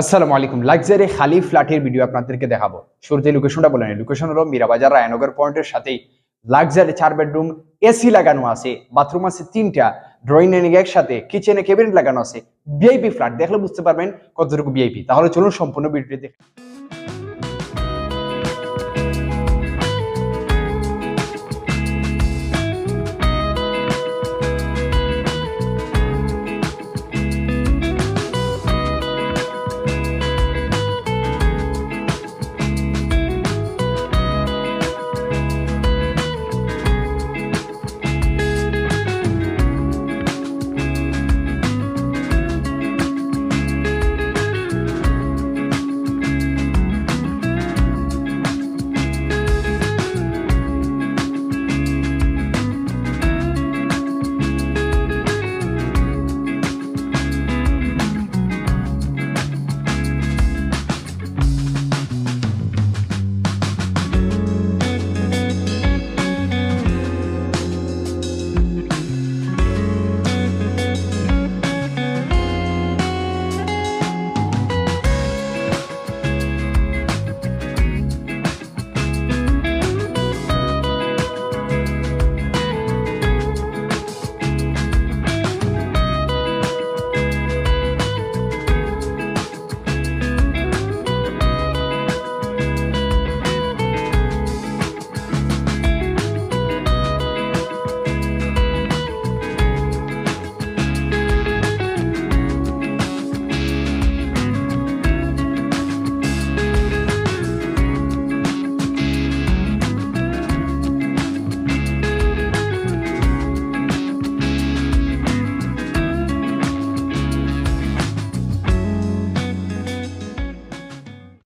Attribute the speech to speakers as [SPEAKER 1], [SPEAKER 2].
[SPEAKER 1] আসসালামু আলাইকুম। লাক্সারি খালি ফ্ল্যাটের ভিডিও আপনাদেরকে দেখাবো। শুরুতে লোকেশনটা বলে নিই। লোকেশন হলো মীরাবাজার রায়নগর পয়েন্টের সাথেই লাক্সারি চার বেডরুম এসি লাগানো আছে বাথরুম আছে তিনটা ড্রয়িং ডাইনিং একসাথে কিচেনে ক্যাবিনেট লাগানো আছে ভিআইপি ফ্ল্যাট দেখলে বুঝতে পারবেন কতটুকু ভিআইপি তাহলে চলুন সম্পূর্ণ ভিডিওটি দেখে